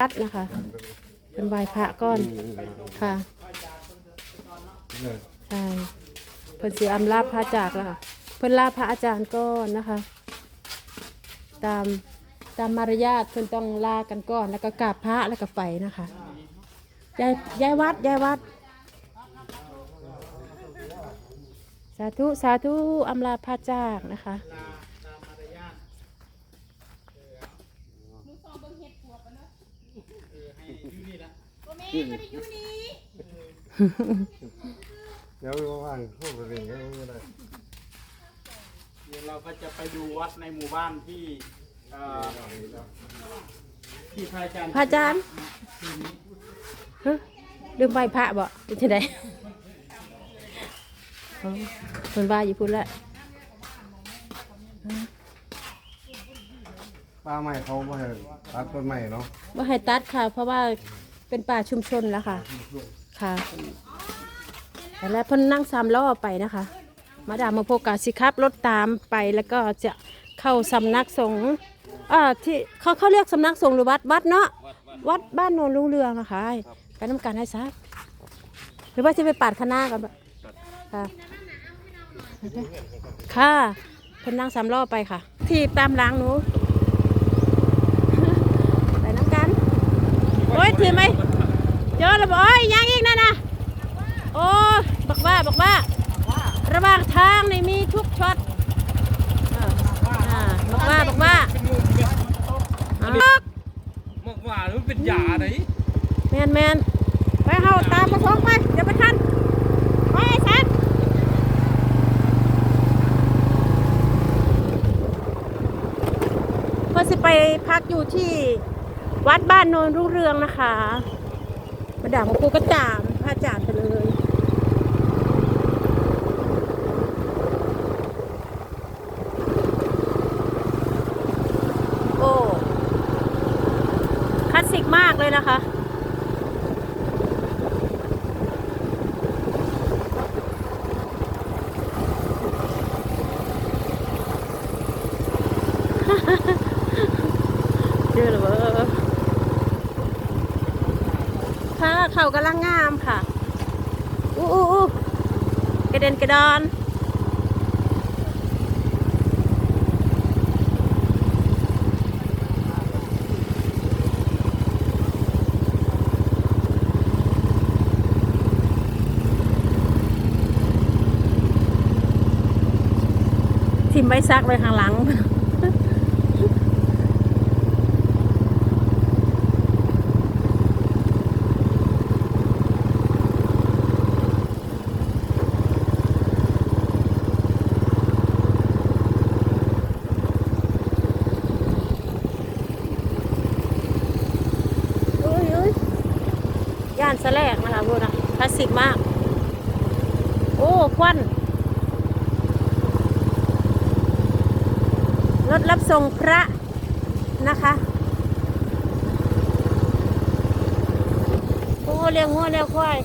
วัดนะคะ เป็นไหว้พระก่อนค่ะใช่เพิ่นสิอำลาพระจากแล้วค่ะเพิ่นลาพระอาจารย์ก่อนนะคะ ตามตามมารยาทเพิ่นต้องลากันก่อนแล้วก็กราบพระแล้วก็ไปนะคะยายยายวัดยายวัด สาธุสาธุอำลาพระจากนะคะ เดี๋ยวว่างๆเข้าไปเรียนกันก็ได้เดี๋ยวเราก็จะไปดูวัดในหมู่บ้านที่เอ่อที่พระอาจารย์พระอาจารย์ฮะลืมไหว้พระบ่เป็นจังไดอ๋อเพิ่นว่าอยู่พุ่นละป้าใหม่เขาไม่ให้ตัดต้นใหม่เนาะว่าให้ตัดค่ะ เพราะว่า เป็นป่าชุมชนแล้วค่ะ ค่ะแต่แล้วเพิ่นนั่งสามล้อไปนะคะ มาดามมาโพกาสิครับรถตามไปแล้วก็จะเข้าสำนักสงฆ์อ่าที่เขาเขาเรียกสำนักสงฆ์หรือวัดวัดเนาะวัดบ้านโนนลุงเรืองนะคะไปน้ำกันให้ซักหรือว่าจะไปปาดคณะกันบ่ค่ะค่ะเพิ่นนั่งสามล้อไปค่ะ ที่ตามล้างหนู ไปน้ำกัน โอ้ยถือไหมเจอแล้วบอกโอ้ยยังอีกนั่นนะโอ้ยบอกว่าบอกว่า ระหว่างทางนี่มีทุกช็อตอ่าอ่าบอกว่าบอกว่าอ่ามากว่าแล้วเป็นยาไหนแมนแมนไปเฮาตามมาท้องไปเดี๋ยวไปทันไปไอ้แซกเพื่อสิไปพักอยู่ที่ วัดบ้านโนนรุ่งเรืองนะคะมาด่ามาปูกระจามพระอาจาไปเลยโอ้คลาสสิกมากเลยนะคะ เจอหรือเปล่าค่ะ เขากำลังงามค่ะ อู้อู้อู้กระเด็นกระดอนทิมไว้ซักไว้ข้างหลัง อุ้ยอุ้ยย่านส แลกนะคะพวกนะคลาสสิกมาก โอ้ควันรถรับส่งพระนะคะโอ้เลี้ยงหัวเลี้ยงควาย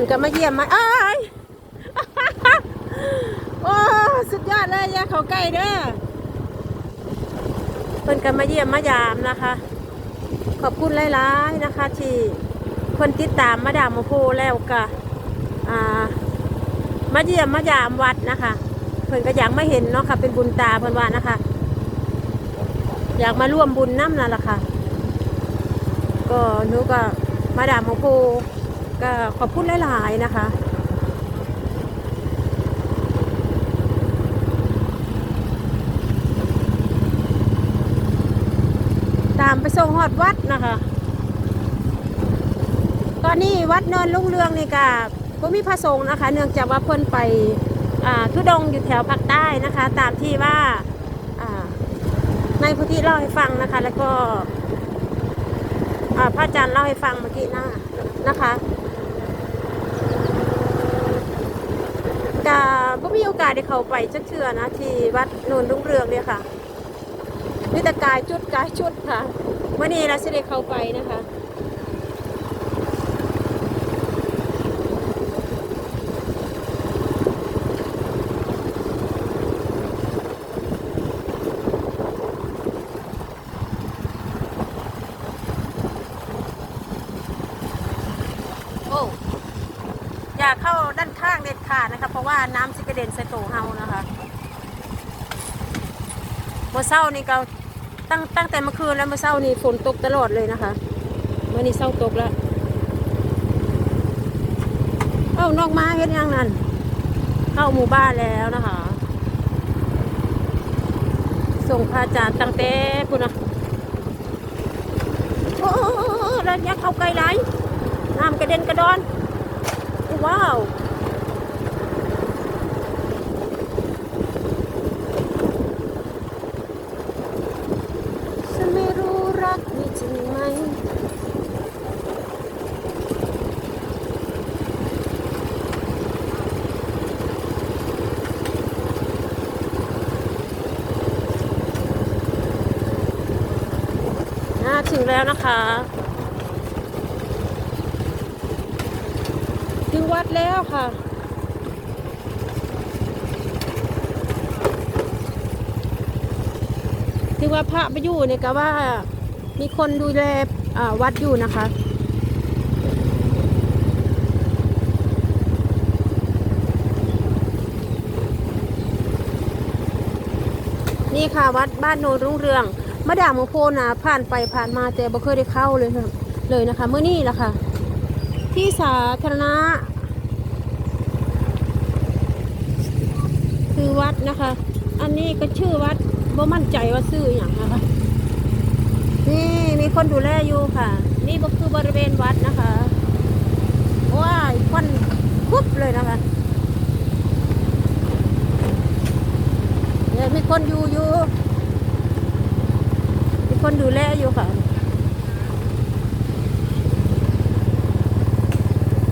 เปิ่นก็มาเยี่ยมมาอ้ายโอ้สุดยอดเลยยาเขาใกล้เด้อเปิ่นก็มาเยี่ยมมายามนะคะ ขอบคุณหลายๆนะคะที่คนติดตามมาดามโมโพแล้วก็อ่ามาเยี่ยมมายามวัดนะคะ เพิ่นก็อยากมาเห็นเนาะค่ะ เป็นบุญตาเพิ่นว่านะคะ อยากมาร่วมบุญน้ำนั่นแหละค่ะ ก็หนูก็มาดามโมโพ ก็ขอบคุณหลายๆนะคะตามไปส่งหอดวัดนะคะ ตอนนี้วัดเนินลุ่งเรืองนี่ก็ก็มีพระสงฆ์นะคะ เนื่องจากว่าเพิ่นไปทุดงอยู่แถวภาคใต้นะคะ ตามที่ว่าในพุทธิเล่าให้ฟังนะคะ แล้วก็พระอาจารย์เล่าให้ฟังเมื่อกี้นะนะคะ ก็ก็มีโอกาสได้เข้าไปจักเชื่อนะ ที่วัดโนนลุ่งเรืองเนี่ยค่ะนี่แต่กายจุดกายจุดค่ะเมื่อนี้เราจะได้เข้าไปนะคะ โอ้อย่าเข้า เด็ดขาดนะคะ เพราะว่าน้ำสิกระเด็นใส่ตัวเฮานะคะเมื่อเช้านี่ก็ตั้งตั้งแต่เมื่อคืนแล้วเมื่อเช้านี่ฝนตกตลอดเลยนะคะเมื่อนี้เช้าตกแล้วเอ้านอกมาเฮ็ดยังนั่นเข้าหมู่บ้านแล้วนะคะ ส่งพระอาจารย์ตั้งแต่พุ่นนะโอ้แล้วยักเข้าไกลไหลน้ำกระเด็นกระดอนว้าว ฉันไม่รู้รักมีจริงไหม น่าถึง แล้วนะคะ ถึงวัดแล้วค่ะ ถึงว่าพระไปอยู่เนี่ยก็ว่ามีคนดูแลวัดอยู่นะคะนี่ค่ะวัดบ้านโนรุ่งเรือง มาด่ามโมโพนะผ่านไปผ่านมาแต่บ่เคยได้เข้าเลยเลยนะคะเมื่อนี้แหละค่ะ ที่สาธารณะ คือวัดนะคะ อันนี้ก็ชื่อวัดบ่มั่นใจว่าชื่ออย่างนะคะนี่มีคนดูแลอยู่ค่ะ นี่ก็คือบริเวณวัดนะคะว้ายควันคุบเลยนะคะเนี่ยมีคนอยู่อยู่ คนดูแลอยู่ค่ะ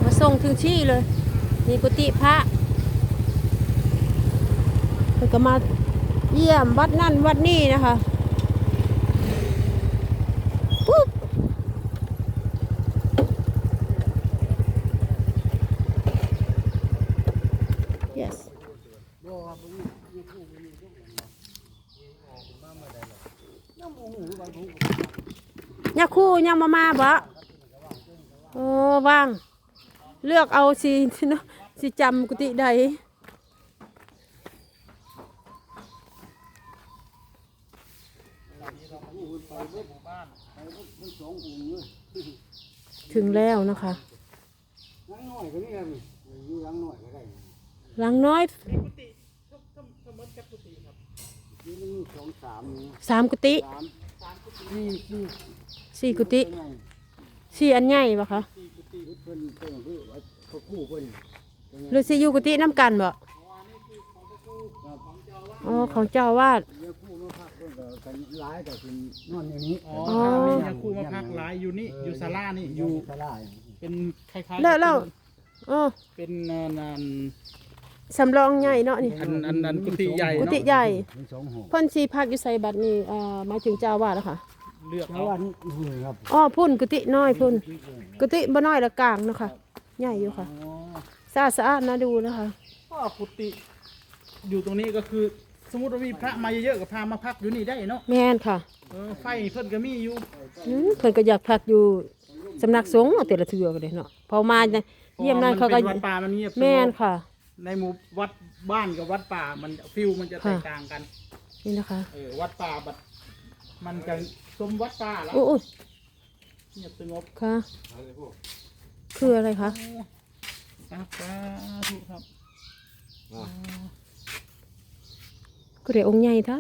มาส่งถึงที่เลย มีกุฏิพระเพิ่นก็มาเยี่ยมวัดนั่นวัดนี่นะคะปุ๊บ yes ยาคู่ยังมามาบ่โอ้ว่าง เลือกเอาสิเนาะสิจำกุฏิใดถึงแล้วนะคะหลังหน่อยก็นี่ครับอยู่หลังหน่อยก็ได้หลังน้อยในกุฏิทั้งทั้งทั้งหมดจักกุฏิครับนี่มันมีสองสามนี่สามกุฏิ สามสี่สี่สี่กุฏิเป็นไงสี่อันใหญ่ปะคะที่กุฏิเพิ่นเพิ่นเพิ่นว่าเขาคู่เพิ่นหรือสิอยู่กุฏิน้ำกันบ่อ๋อของเจ้าอาวาดเดี๋ยวคู่มาพักเพิ่นก็กันหลายแต่กินนอนอยู่นี้อ๋ออ๋อมียาคูมาพักหลายอยู่นี่อยู่ศาลานี่อยู่ศาลาเป็นคล้ายๆแล้วแล้วอ๋อเป็นเอ่อนัน สำรองใหญ่เนาะนี่ อันอันอันกุฏิใหญ่กุเนาะฏิใหญ่มีสองห้องเพ่นสีพักอยู่ใส่บัตรนี่อ่าหมายถึงเจ้าอาวาดแล้วค่ะเลือกเพเอาราะว่านี่ครับอ๋อพุ่นกุฏิน้อยพุ่นกุฏิบ่น้อยละกลางเนาะค่ะใหญ่อยู่ค่ะอ๋อ สะอาดสะอาดนะดูนะคะ ก็กุฏิอยู่ตรงนี้ก็คือ สมมติว่ามีพระมาเยอะๆก็พามาพักอยู่นี่ได้เนาะแม่นค่ะเออไฟเพิ่นก็มีอยู่อืมเพิ่นก็อยากพักอยู่สำนักสงฆ์แต่ละเทื่อก็ได้เนาะพอมาเนี่ยเยี่ยมนั่นเขาก็ พระว่มันเป็นวัดป่ามันเงียบสงบแม่นค่ะ ในหมู่วัดบ้านกับวัดป่ามันฟิลมันจะแตกค่ะต่างกันนี่นะคะเออวัดป่าบัดมันจะสมวัดป่าแล้วโอ้โอ้ยเงียบสงบค่ะ คืออะไรคะครับสาธุครับก็ได้องค์ใหญ่แท้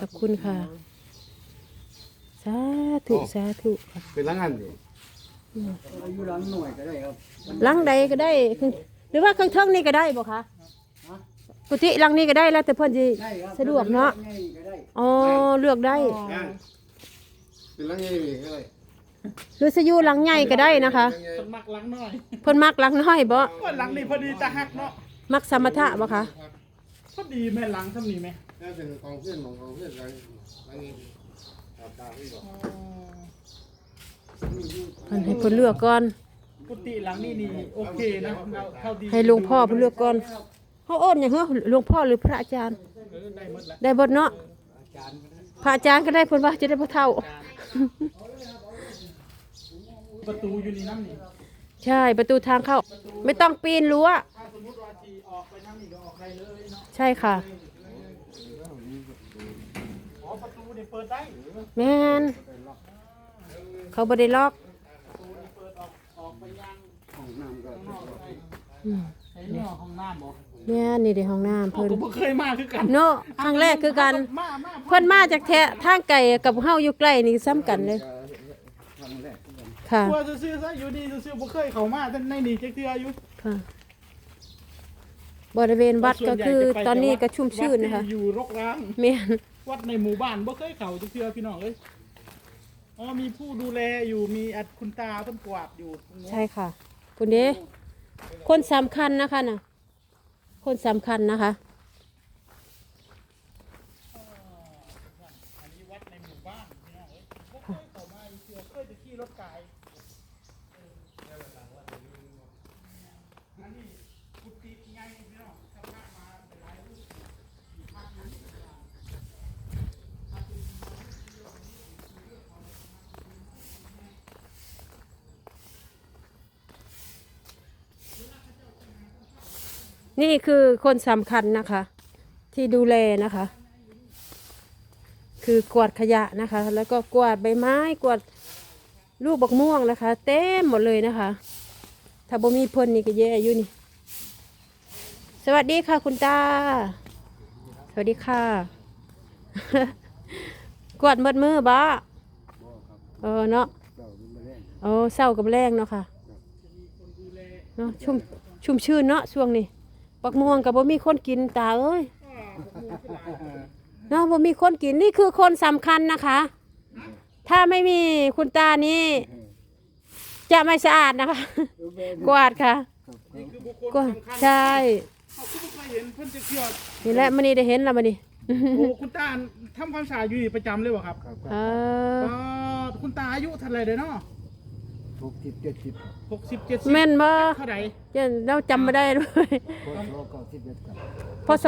ขอบคุณค่ะ สาธุสาธุค่ะเป็นล้างงานดิอยู่หลังหน่วยก็ได้ครับหลังใดก็ได้คือ หรือว่าข้างเทิงนี่ก็ได้บ่คะกุฏิหลังนี้ก็ได้แล้วแต่เพิ่นสิได้ครับสะดวกเนาะง่ายก็ได้อ๋อเลือกได้งานเป็นล้างงานอีกอะไรหรือสิอยู่หลังใหญ่ก็ได้นะคะสมักหลังหน่อยเพิ่นมักหลังน้อยบ่ว่าหลังนี้พอดีตาหักเนาะมักสมถะบ่คะพอดีแม่หลังทำนี่ไหมน่าเป็นกองเพื่อนของกองเพื่อนล้างล้างนี้ตาตาที่บอก เพิ่นให้เพิ่นเลือกก่อน กุฏิหลังนี้นี่โอเคนะเราเท่าดีให้หลวงพ่อเพิ่นเลือกก่อนเฮาโอนหยังเหรอหลวงพ่อหรือพระอาจารย์ เออได้หมดแล้วได้บทเนาะพระอาจารย์ก็ได้เพิ่นว่าจะได้บ่เท่า ประตูอยู่นี่น้ำนี่ใช่ประตูทางเข้า ไม่ต้องปีนรั้วถ้าสมมติว่าทีออกไปทางนี้ก็ออกได้เลยเนาะใช่ค่ะ อ๋อประตูนี่เปิดได้แม่นเขาบ่ได้ล็อก ห้องน้ำก็ข้างนอกได้อืมไอ้เนี่ยห้องน้ำบ่แม่นนี่ในห้องน้ำเขาเพิ่น ก็บ่เคยมาคือกันเนาะครั้งแรกคือกันมามาเพิ่นมาจากแท้ทางไกลกับเฮาอยู่ใกล้นี่ซ้ำกันเลยครั้งแรกที่ผมค่ะกลัวซื่อๆซะอยู่นี่ซื่อๆบ่เคยเข้ามาแต่ในนี่จักเทื่ออยู่ค่ะ บริเวณวัดก็คือตอนนี้ก็ชุ่มชื่นนะคะวัดที่อยู่รกร้างแม่นวัดในหมู่บ้านบ่เคยเข้าจักเทื่อพี่น้องเอ้ย อ๋อมีผู้ดูแลอยู่มีอัดคุณตาเพิ่นกวาดอยู่ตรงนู้นใช่ค่ะ คุณเด้คนสำคัญนะคะน่ะคนสำคัญนะคะ อันนี้วัดในหมู่บ้านพี่น้องเอ้ยบ่เคยเข้ามาอีกเทื่อเคยจะขี่รถไกลอันนี้กุฏิใหญ่พี่น้องสภาพมาหลายรูป นี่คือคนสำคัญนะคะ ที่ดูแลนะคะ คือกวาดขยะนะคะ แล้วก็กวาดใบไม้กวาดลูกบักม่วงนะคะ เต็มหมดเลยนะคะ ถ้าบ่มีเพ่นนี่ก็แย่อยู่นี่ สวัสดีค่ะคุณตา สวัสดีค่ะ กวาดมดมือบ่บ่ครับเออเนาะเจ้เป็นมาแรงเออเศร้ากับแรงเนาะค่ะเนาะชุ่มชุ่มชื่นเนาะช่วงนี้ บักม่วงกับบ่มีคนกินตาเอ้ยเนาะบ่มีคนกินนี่คือคนสำคัญนะคะ ถ้าไม่มีคุณตานี่ จะไม่สะอาดนะคะ กวาดค่ะนี่คือบุคคลกวาดสำคัญใช่เขาคือบ่เคยเห็นเพิ่นจะเที่ยวนี่แหละมื้อนี้ได้เห็นแล้วมื้อนี้โอ้คุณตาทำความสะอาดอยู่นี่ประจำเลยวะครับครับเอออ๋อคุณตาอายุเท่าไหร่เด้อเนาะ หกสิบเจ็ดสิบหกสิบเจ็ดสิบแม่นบ่เท่าไหร่เดี๋ยวเราจำไม่ได้ด้วยพศเก้าสิบเอ็ดครับพศ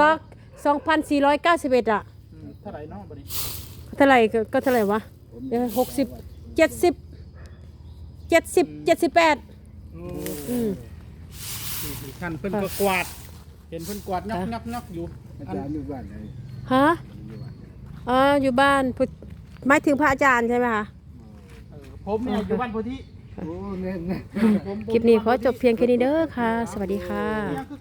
2491อะอืมเท่าไหร่เนาะบัดนี้เท่าไหร่ก็ก็เท่าไหร่วะเดี๋ยวหกสิบเจ็ดสิบเจ็ดสิบเจ็ดสิบแปดโอ้อืมท่านเพิ่นก็กวาด เห็นเพิ่นกวาดนักค่ะนักนักอยู่อาอันจารย์อยู่บ้านไหนฮะอยู่บ้านไหนอ๋ออยู่บ้านพุทธหมายถึงพระอาจารย์ใช่ไหมคะเออผมเนี่ยอยู่บ้านโพธิ โอ้แน่นนะผมผมคลิปนี้ขอจบเพียงแค่นี้เด้อค่ะ สวัสดีค่ะเนี่ยคือ